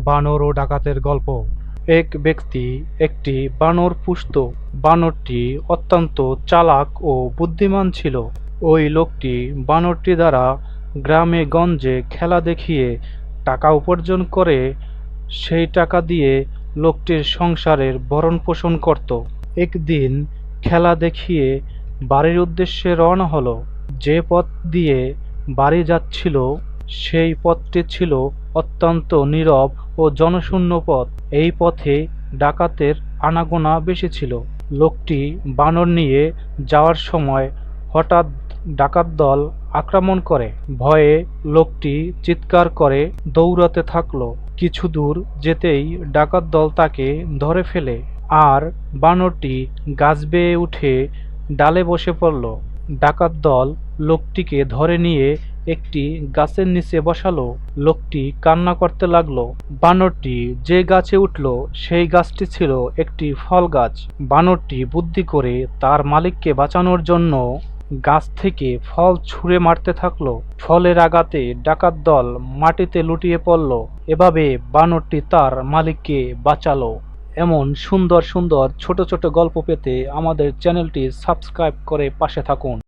বানর ও ডাকাতের গল্প। এক ব্যক্তি একটি বানর পুষত। বানরটি অত্যন্ত চালাক ও বুদ্ধিমান ছিল। ওই লোকটি বানরটি দ্বারা গ্রামে গঞ্জে খেলা দেখিয়ে টাকা উপার্জন করে, সেই টাকা দিয়ে লোকটির সংসারের ভরণ পোষণ করত। একদিন খেলা দেখিয়ে বাড়ির উদ্দেশ্যে রওনা হলো। যে পথ দিয়ে বাড়ি যাচ্ছিল সেই পথটি ছিল অত্যন্ত নীরব ও জনশূন্য পথ। এই পথে ডাকাতের আনাগোনা বেশি ছিল। লোকটি বানর নিয়ে যাওয়ার সময় হঠাৎ ডাকাত দল আক্রমণ করে। ভয়ে লোকটি চিৎকার করে দৌড়াতে থাকল। কিছু দূর যেতেই ডাকাত দল তাকে ধরে ফেলে। আর বানরটি গাছ বেয়ে উঠে ডালে বসে পড়ল। ডাকাত দল লোকটিকে ধরে নিয়ে একটি গাছের নিচে বসালো, লোকটি কান্না করতে লাগল। বানরটি যে গাছে উঠল, সেই গাছটি ছিল একটি ফল গাছ। বানরটি বুদ্ধি করে তার মালিককে বাঁচানোর জন্য গাছ থেকে ফল ছুঁড়ে মারতে থাকল। ফলের আঘাতে ডাকাত দল মাটিতে লুটিয়ে পড়ল। এভাবে বানরটি তার মালিককে বাঁচালো। এমন সুন্দর সুন্দর ছোট ছোট গল্প পেতে আমাদের চ্যানেলটি সাবস্ক্রাইব করে পাশে থাকুন।